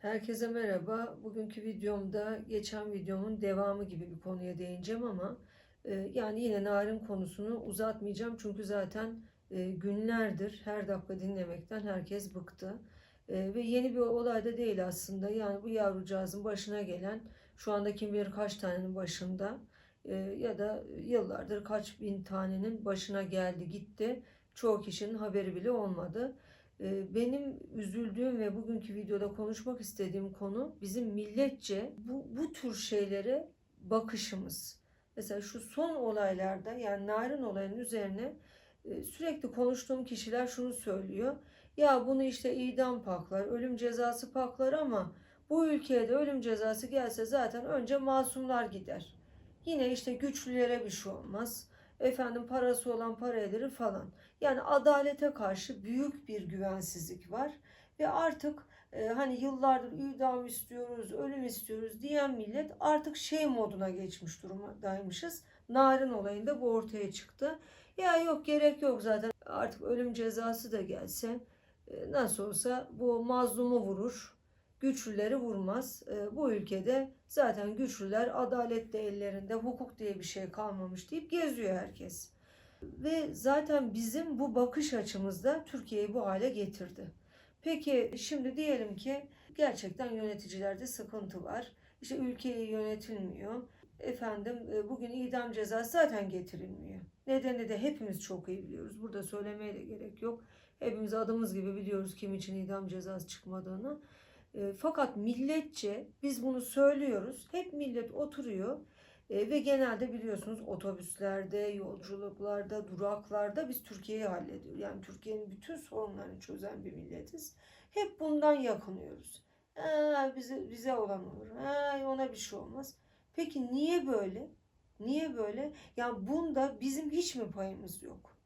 Herkese merhaba. Bugünkü videomda geçen videomun devamı gibi bir konuya değineceğim ama e, yani yine narin konusunu uzatmayacağım çünkü zaten e, günlerdir her dakika dinlemekten herkes bıktı. E, ve yeni bir olay da değil aslında. Yani bu yavrucağızın başına gelen şu anda kim bilir kaç tanenin başında e, ya da yıllardır kaç bin tanenin başına geldi gitti. Çoğu kişinin haberi bile olmadı. Benim üzüldüğüm ve bugünkü videoda konuşmak istediğim konu bizim milletçe bu, bu tür şeylere bakışımız. Mesela şu son olaylarda yani Narin olayının üzerine sürekli konuştuğum kişiler şunu söylüyor. Ya bunu işte idam paklar, ölüm cezası paklar ama bu ülkeye de ölüm cezası gelse zaten önce masumlar gider. Yine işte güçlülere bir şey olmaz. Efendim parası olan para eder falan. Yani adalete karşı büyük bir güvensizlik var ve artık e, hani yıllardır idam istiyoruz, ölüm istiyoruz diyen millet artık şey moduna geçmiş durumdaymışız. Narin olayında bu ortaya çıktı. Ya yok gerek yok zaten artık ölüm cezası da gelse e, nasıl olsa bu mazlumu vurur, güçlüleri vurmaz. E, bu ülkede zaten güçlüler adalet de ellerinde, hukuk diye bir şey kalmamış deyip geziyor herkes. Ve zaten bizim bu bakış açımızda Türkiye'yi bu hale getirdi. Peki şimdi diyelim ki gerçekten yöneticilerde sıkıntı var. İşte ülkeyi yönetilmiyor. Efendim e, bugün idam cezası zaten getirilmiyor. Nedeni de hepimiz çok iyi biliyoruz. Burada söylemeye de gerek yok. Hepimiz adımız gibi biliyoruz kim için idam cezası çıkmadığını. E, Fakat milletçe biz bunu söylüyoruz. Hep millet oturuyor e, ve genelde biliyorsunuz otobüslerde, yolculuklarda, duraklarda biz Türkiye'yi hallediyoruz. Yani Türkiye'nin bütün sorunlarını çözen bir milletiz. Hep bundan yakınıyoruz. Aa, bize, bize olan olur. Aa, ona bir şey olmaz. Peki niye böyle? Niye böyle? Yani bunda bizim hiç mi payımız yok?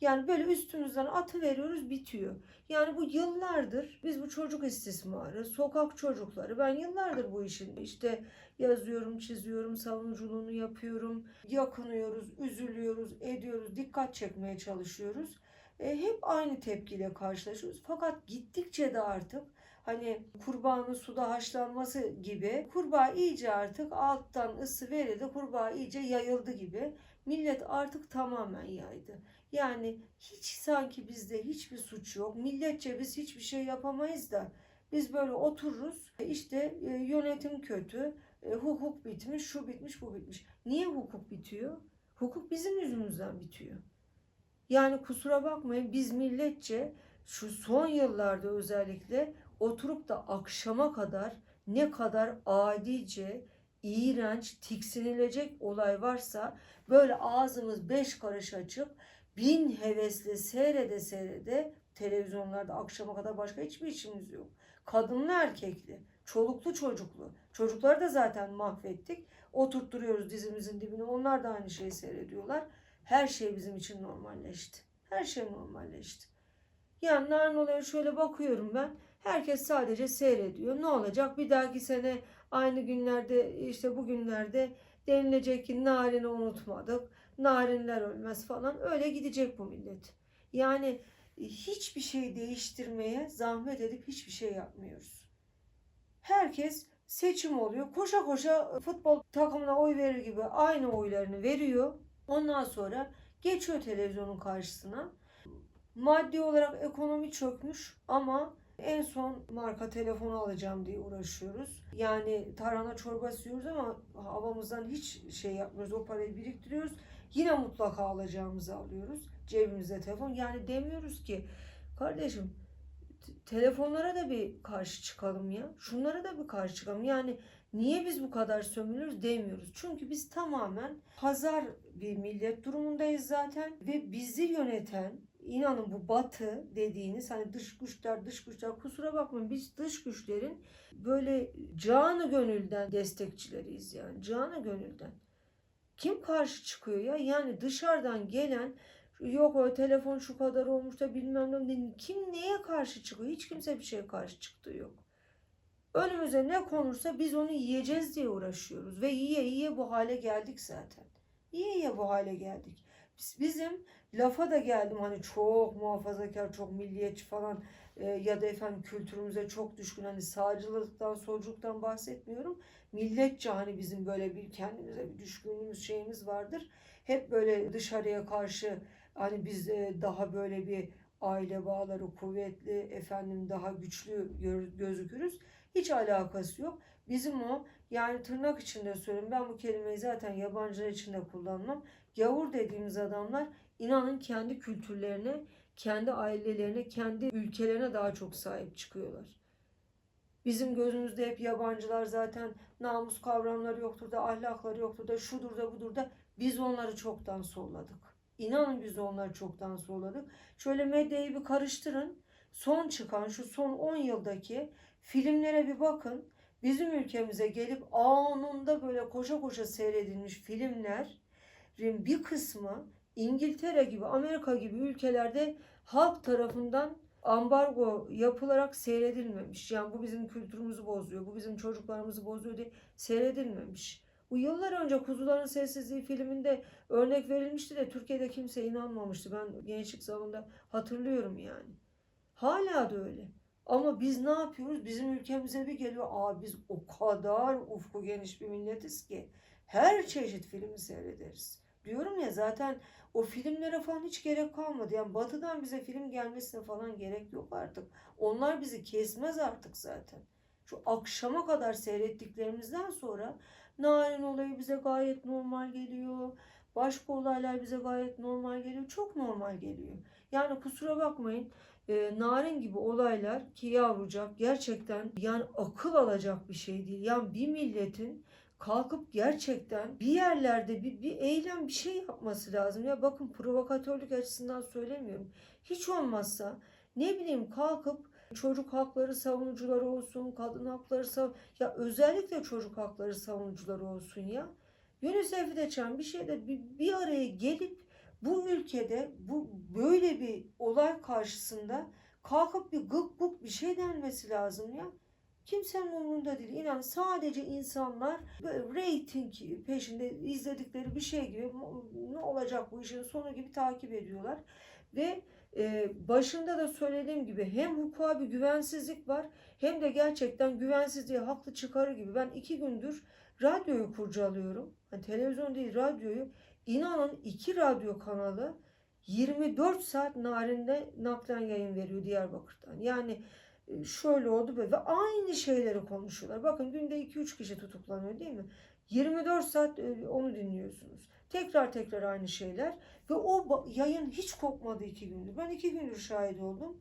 Yani böyle üstümüzden atı veriyoruz bitiyor. Yani bu yıllardır biz bu çocuk istismarı, sokak çocukları ben yıllardır bu işin işte yazıyorum, çiziyorum, savunuculuğunu yapıyorum. Yakınıyoruz, üzülüyoruz, ediyoruz, dikkat çekmeye çalışıyoruz. E, hep aynı tepkiyle karşılaşıyoruz. Fakat gittikçe de artık hani kurbanın suda haşlanması gibi kurbağa iyice artık alttan ısı verildi, kurbağa iyice yayıldı gibi. Millet artık tamamen yaydı. Yani hiç sanki bizde hiçbir suç yok. Milletçe biz hiçbir şey yapamayız da biz böyle otururuz. E, İşte e, yönetim kötü, e, hukuk bitmiş, şu bitmiş, bu bitmiş. Niye hukuk bitiyor? Hukuk bizim yüzümüzden bitiyor. Yani kusura bakmayın biz milletçe şu son yıllarda özellikle oturup da akşama kadar ne kadar adice, iğrenç, tiksinilecek olay varsa böyle ağzımız beş karış açıp bin hevesle seyrede seyrede televizyonlarda akşama kadar başka hiçbir işimiz yok. Kadınlı erkekli, çoluklu çocuklu. Çocukları da zaten mahvettik. Oturtturuyoruz dizimizin dibine. Onlar da aynı şeyi seyrediyorlar. Her şey bizim için normalleşti. Her şey normalleşti. Yani narin olaya şöyle bakıyorum ben. Herkes sadece seyrediyor. Ne olacak? Bir dahaki sene aynı günlerde işte bugünlerde denilecek ki narini unutmadık. Narinler ölmez falan. Öyle gidecek bu millet. Yani hiçbir şey değiştirmeye zahmet edip hiçbir şey yapmıyoruz. Herkes seçim oluyor. Koşa koşa futbol takımına oy verir gibi aynı oylarını veriyor. Ondan sonra geçiyor televizyonun karşısına. Maddi olarak ekonomi çökmüş ama en son marka telefonu alacağım diye uğraşıyoruz. Yani tarhana çorbası yiyoruz ama havamızdan hiç şey yapmıyoruz. O parayı biriktiriyoruz. Yine mutlaka alacağımızı alıyoruz. Cebimize telefon. Yani demiyoruz ki kardeşim telefonlara da bir karşı çıkalım ya. Şunlara da bir karşı çıkalım. Yani niye biz bu kadar sömürüyoruz demiyoruz. Çünkü biz tamamen pazar bir millet durumundayız zaten ve bizi yöneten inanın bu batı dediğiniz hani dış güçler dış güçler kusura bakmayın biz dış güçlerin böyle canı gönülden destekçileriyiz yani canı gönülden. Kim karşı çıkıyor ya? Yani dışarıdan gelen yok o telefon şu kadar olmuş da bilmem ne. Kim neye karşı çıkıyor? Hiç kimse bir şeye karşı çıktığı yok. Önümüze ne konursa biz onu yiyeceğiz diye uğraşıyoruz. Ve yiye yiye bu hale geldik zaten. Yiye yiye bu hale geldik. Biz, bizim lafa da geldim hani çok muhafazakar, çok milliyetçi falan e, ya da efendim kültürümüze çok düşkün hani sağcılıktan, solculuktan bahsetmiyorum. Milletçe hani bizim böyle bir kendimize bir düşkünlüğümüz şeyimiz vardır. Hep böyle dışarıya karşı hani biz e, daha böyle bir aile bağları kuvvetli, efendim daha güçlü gözükürüz. Hiç alakası yok. Bizim o yani tırnak içinde söylüyorum. Ben bu kelimeyi zaten yabancılar için de kullanmam. Gavur dediğimiz adamlar inanın kendi kültürlerine, kendi ailelerine, kendi ülkelerine daha çok sahip çıkıyorlar. Bizim gözümüzde hep yabancılar zaten namus kavramları yoktur da ahlakları yoktur da şudur da budur da biz onları çoktan solladık. İnanın biz onları çoktan solladık. Şöyle medyayı bir karıştırın. Son çıkan şu son 10 yıldaki filmlere bir bakın. Bizim ülkemize gelip anında böyle koşa koşa seyredilmiş filmlerin bir kısmı İngiltere gibi, Amerika gibi ülkelerde halk tarafından ambargo yapılarak seyredilmemiş. Yani bu bizim kültürümüzü bozuyor, bu bizim çocuklarımızı bozuyor diye seyredilmemiş. Bu yıllar önce Kuzuların Sessizliği filminde örnek verilmişti de Türkiye'de kimse inanmamıştı. Ben gençlik zamanında hatırlıyorum yani. Hala da öyle. Ama biz ne yapıyoruz? Bizim ülkemize bir geliyor. Aa biz o kadar ufku geniş bir milletiz ki her çeşit filmi seyrederiz. Diyorum ya zaten o filmlere falan hiç gerek kalmadı. Yani batıdan bize film gelmesine falan gerek yok artık. Onlar bizi kesmez artık zaten. Şu akşama kadar seyrettiklerimizden sonra Narin olayı bize gayet normal geliyor. Başka olaylar bize gayet normal geliyor. Çok normal geliyor. Yani kusura bakmayın. e, narin gibi olaylar ki yavrucak gerçekten yani akıl alacak bir şey değil. Yani bir milletin kalkıp gerçekten bir yerlerde bir, bir eylem bir şey yapması lazım. Ya bakın provokatörlük açısından söylemiyorum. Hiç olmazsa ne bileyim kalkıp çocuk hakları savunucuları olsun, kadın hakları sav ya özellikle çocuk hakları savunucuları olsun ya. UNICEF'i de çağırın bir şeyde bir, bir araya gelip bu ülkede bu böyle bir olay karşısında kalkıp bir gık gık bir şey denmesi lazım ya. Kimsenin umurunda değil. İnan sadece insanlar reyting peşinde izledikleri bir şey gibi ne olacak bu işin sonu gibi takip ediyorlar. Ve e, başında da söylediğim gibi hem hukuka bir güvensizlik var hem de gerçekten güvensizliği haklı çıkarı gibi. Ben iki gündür radyoyu kurcalıyorum. Hani televizyon değil radyoyu. İnanın iki radyo kanalı 24 saat narinde naklen yayın veriyor Diyarbakır'dan. Yani şöyle oldu böyle ve aynı şeyleri konuşuyorlar. Bakın günde 2-3 kişi tutuklanıyor değil mi? 24 saat onu dinliyorsunuz. Tekrar tekrar aynı şeyler ve o yayın hiç kopmadı iki gündür. Ben iki gündür şahit oldum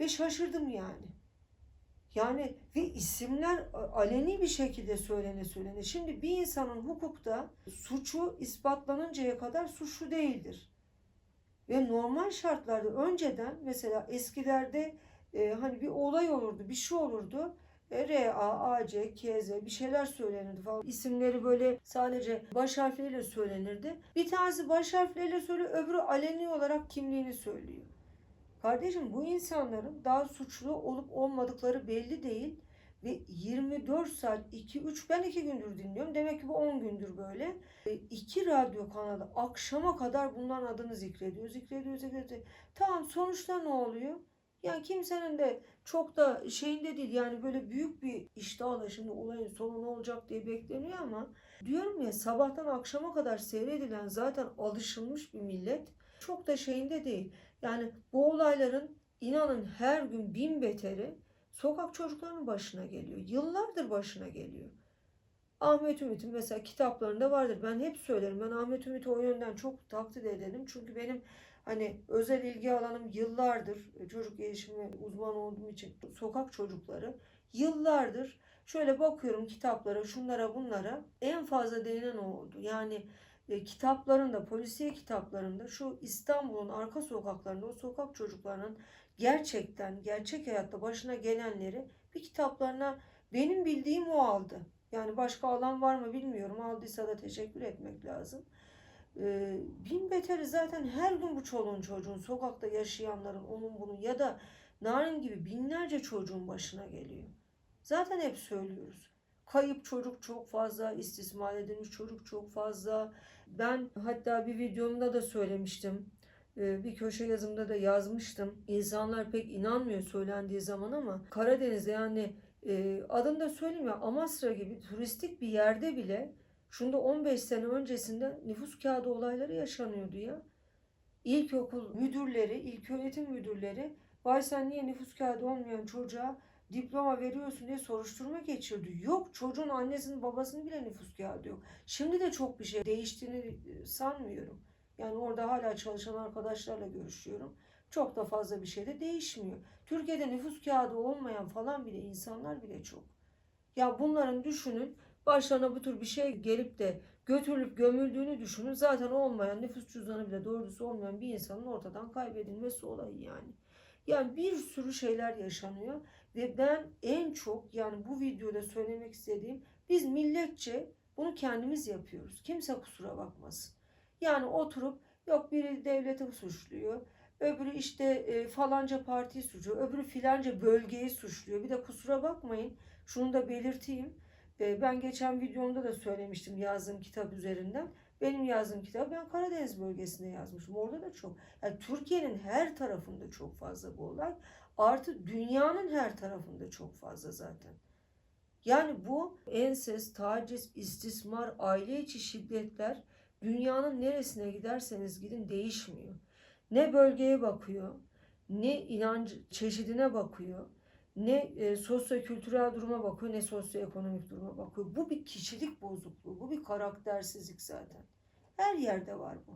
ve şaşırdım yani. Yani ve isimler aleni bir şekilde söylene söylene. Şimdi bir insanın hukukta suçu ispatlanıncaya kadar suçlu değildir. Ve normal şartlarda önceden mesela eskilerde e, hani bir olay olurdu, bir şey olurdu. E, R, A, A, C, K, Z bir şeyler söylenirdi falan. İsimleri böyle sadece baş harfleriyle söylenirdi. Bir tanesi baş harfleriyle söylüyor, öbürü aleni olarak kimliğini söylüyor. Kardeşim bu insanların daha suçlu olup olmadıkları belli değil. Ve 24 saat 2-3 ben 2 gündür dinliyorum. Demek ki bu 10 gündür böyle. E, radyo kanalı akşama kadar bunların adını zikrediyor. Zikrediyor, zikrediyor. Tamam sonuçta ne oluyor? Yani kimsenin de çok da şeyinde değil yani böyle büyük bir iştahla şimdi olayın sonu ne olacak diye bekleniyor ama diyorum ya sabahtan akşama kadar seyredilen zaten alışılmış bir millet çok da şeyinde değil. Yani bu olayların inanın her gün bin beteri sokak çocuklarının başına geliyor. Yıllardır başına geliyor. Ahmet Ümit'in mesela kitaplarında vardır. Ben hep söylerim. Ben Ahmet Ümit'i o yönden çok takdir ederim. Çünkü benim hani özel ilgi alanım yıllardır çocuk gelişimi uzmanı olduğum için sokak çocukları yıllardır şöyle bakıyorum kitaplara, şunlara, bunlara en fazla değinen o oldu. Yani e, kitaplarında, polisiye kitaplarında şu İstanbul'un arka sokaklarında o sokak çocuklarının gerçekten gerçek hayatta başına gelenleri bir kitaplarına benim bildiğim o aldı. Yani başka alan var mı bilmiyorum. Aldıysa da teşekkür etmek lazım. Ee, bin beteri zaten her gün bu çoluğun çocuğun sokakta yaşayanların onun bunun ya da Narin gibi binlerce çocuğun başına geliyor. Zaten hep söylüyoruz. Kayıp çocuk çok fazla, istismar edilmiş çocuk çok fazla. Ben hatta bir videomda da söylemiştim. e, bir köşe yazımda da yazmıştım. İnsanlar pek inanmıyor söylendiği zaman ama Karadeniz'de yani e, adını da söyleyeyim ya Amasra gibi turistik bir yerde bile şunda 15 sene öncesinde nüfus kağıdı olayları yaşanıyordu ya. İlkokul müdürleri, ilköğretim müdürleri vay sen niye nüfus kağıdı olmayan çocuğa diploma veriyorsun diye soruşturma geçiyordu. Yok çocuğun annesinin babasının bile nüfus kağıdı yok. Şimdi de çok bir şey değiştiğini e, sanmıyorum. Yani orada hala çalışan arkadaşlarla görüşüyorum. Çok da fazla bir şey de değişmiyor. Türkiye'de nüfus kağıdı olmayan falan bile insanlar bile çok. Ya bunların düşünün başlarına bu tür bir şey gelip de götürülüp gömüldüğünü düşünün. Zaten olmayan nüfus cüzdanı bile doğrusu olmayan bir insanın ortadan kaybedilmesi olayı yani. Yani bir sürü şeyler yaşanıyor ve ben en çok yani bu videoda söylemek istediğim biz milletçe bunu kendimiz yapıyoruz. Kimse kusura bakmasın. Yani oturup yok biri devleti suçluyor. Öbürü işte e, falanca partiyi suçluyor. Öbürü filanca bölgeyi suçluyor. Bir de kusura bakmayın şunu da belirteyim. E, ben geçen videomda da söylemiştim yazdığım kitap üzerinden. Benim yazdığım kitabı ben Karadeniz bölgesinde yazmışım. Orada da çok. Yani Türkiye'nin her tarafında çok fazla bu olay. Artı dünyanın her tarafında çok fazla zaten. Yani bu ensest, taciz, istismar, aile içi şiddetler dünyanın neresine giderseniz gidin değişmiyor. Ne bölgeye bakıyor, ne inanç çeşidine bakıyor, ne e, sosyo-kültürel duruma bakıyor, ne sosyoekonomik duruma bakıyor. Bu bir kişilik bozukluğu, bu bir karaktersizlik zaten. Her yerde var bu.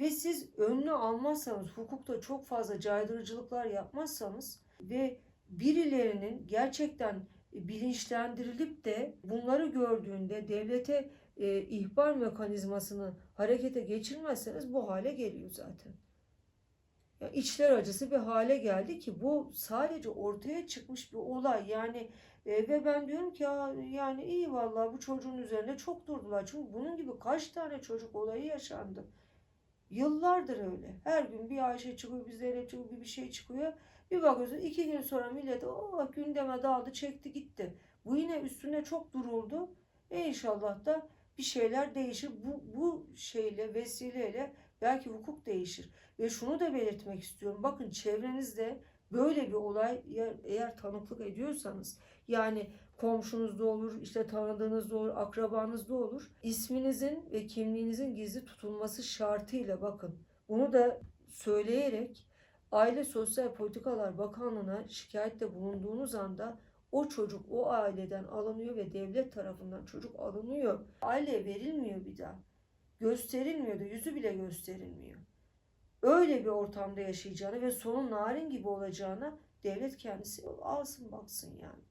Ve siz önünü almazsanız, hukukta çok fazla caydırıcılıklar yapmazsanız ve birilerinin gerçekten bilinçlendirilip de bunları gördüğünde devlete e, ihbar mekanizmasını harekete geçirmezseniz bu hale geliyor zaten. İçler acısı bir hale geldi ki bu sadece ortaya çıkmış bir olay. Yani e, ve ben diyorum ki ya, yani iyi vallahi bu çocuğun üzerine çok durdular. Çünkü bunun gibi kaç tane çocuk olayı yaşandı. Yıllardır öyle. Her gün bir Ayşe çıkıyor, bir Zeynep çıkıyor, bir bir şey çıkıyor. Bir bakıyorsun iki gün sonra millet oh, gündeme daldı, çekti gitti. Bu yine üstüne çok duruldu. E inşallah da bir şeyler değişir. Bu, bu şeyle, vesileyle belki hukuk değişir. Ve şunu da belirtmek istiyorum. Bakın çevrenizde böyle bir olay eğer, tanıklık ediyorsanız yani komşunuz da olur, işte tanıdığınız da olur, akrabanız da olur. İsminizin ve kimliğinizin gizli tutulması şartıyla bakın. Bunu da söyleyerek Aile Sosyal Politikalar Bakanlığı'na şikayette bulunduğunuz anda o çocuk o aileden alınıyor ve devlet tarafından çocuk alınıyor. Aileye verilmiyor bir daha. Gösterilmiyor da yüzü bile gösterilmiyor. Öyle bir ortamda yaşayacağını ve sonu narin gibi olacağına devlet kendisi alsın baksın yani.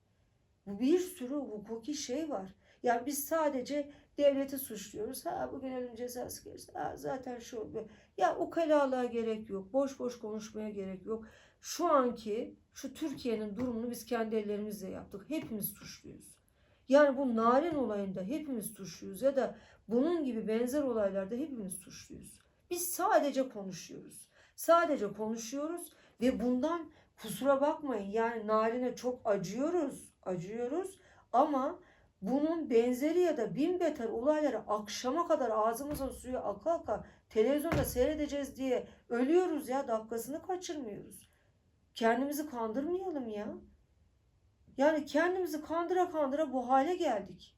Bu bir sürü hukuki şey var. Yani biz sadece devleti suçluyoruz. Ha bugün ölüm cezası gelirse ha, zaten şu oluyor. Ya o kalalığa gerek yok. Boş boş konuşmaya gerek yok. Şu anki şu Türkiye'nin durumunu biz kendi ellerimizle yaptık. Hepimiz suçluyuz. Yani bu narin olayında hepimiz suçluyuz ya da bunun gibi benzer olaylarda hepimiz suçluyuz. Biz sadece konuşuyoruz. Sadece konuşuyoruz ve bundan kusura bakmayın yani narine çok acıyoruz, acıyoruz ama bunun benzeri ya da bin beter olayları akşama kadar ağzımızın suyu aka aka televizyonda seyredeceğiz diye ölüyoruz ya dakikasını kaçırmıyoruz. Kendimizi kandırmayalım ya. Yani kendimizi kandıra kandıra bu hale geldik.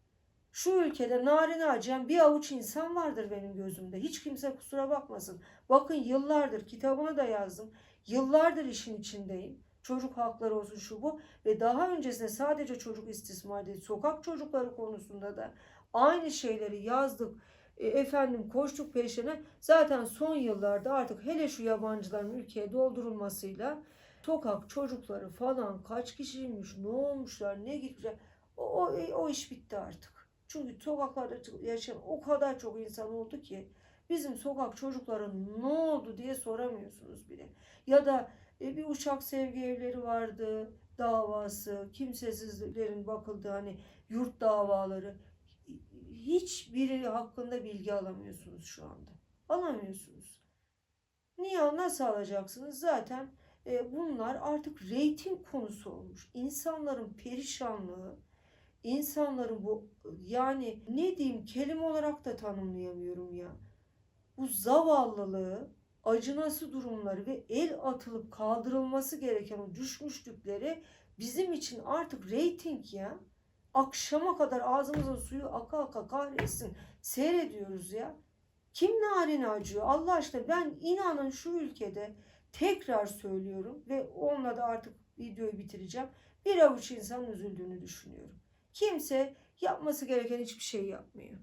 Şu ülkede narine acıyan bir avuç insan vardır benim gözümde. Hiç kimse kusura bakmasın. Bakın yıllardır kitabını da yazdım. Yıllardır işin içindeyim. Çocuk hakları olsun şu bu. Ve daha öncesinde sadece çocuk istismar değil. Sokak çocukları konusunda da aynı şeyleri yazdık. E, efendim koştuk peşine. Zaten son yıllarda artık hele şu yabancıların ülkeye doldurulmasıyla sokak çocukları falan kaç kişiymiş, ne olmuşlar, ne gitmişler. O, o, o iş bitti artık. Çünkü sokaklarda yaşayan o kadar çok insan oldu ki bizim sokak çocukların ne oldu diye soramıyorsunuz bile. Ya da e, bir uçak sevgi evleri vardı davası, kimsesizlerin bakıldığı hani yurt davaları. Hiçbiri hakkında bilgi alamıyorsunuz şu anda. Alamıyorsunuz. Niye nasıl alacaksınız? Zaten bunlar artık reyting konusu olmuş. İnsanların perişanlığı, insanların bu yani ne diyeyim kelime olarak da tanımlayamıyorum ya. Bu zavallılığı acınası durumları ve el atılıp kaldırılması gereken o düşmüşlükleri bizim için artık reyting ya. Akşama kadar ağzımızın suyu aka aka kahretsin. Seyrediyoruz ya. Kim narine acıyor? Allah aşkına ben inanın şu ülkede tekrar söylüyorum ve onunla da artık videoyu bitireceğim. Bir avuç insan üzüldüğünü düşünüyorum. Kimse yapması gereken hiçbir şey yapmıyor.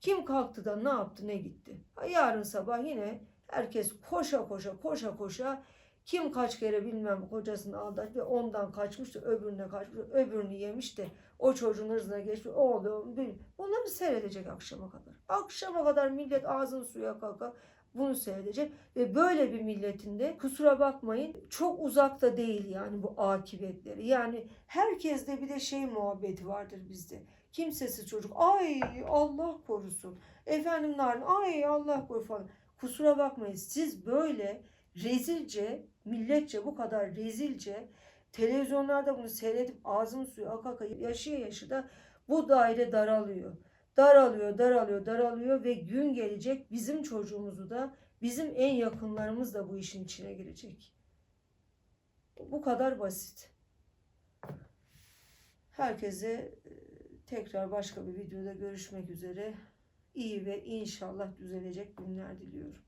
Kim kalktı da ne yaptı ne gitti. Yarın sabah yine herkes koşa koşa koşa koşa kim kaç kere bilmem kocasını aldattı ve ondan kaçmış da öbürüne kaçmış öbürünü yemiş de o çocuğun hırzına geçmiş oğlum bil- bunları seyredecek akşama kadar. Akşama kadar millet ağzını suya kaka bunu seyredecek ve böyle bir milletin de kusura bakmayın çok uzakta değil yani bu akıbetleri. Yani herkeste bir de şey muhabbeti vardır bizde. Kimsesiz çocuk ay Allah korusun. Efendim narin ay Allah korusun falan. Kusura bakmayın siz böyle rezilce milletçe bu kadar rezilce televizyonlarda bunu seyredip ağzım suyu aka aka yaşaya yaşı da bu daire daralıyor. Daralıyor, daralıyor, daralıyor ve gün gelecek bizim çocuğumuzu da bizim en yakınlarımız da bu işin içine girecek. Bu kadar basit. Herkese e, tekrar başka bir videoda görüşmek üzere. İyi ve inşallah düzelecek günler diliyorum.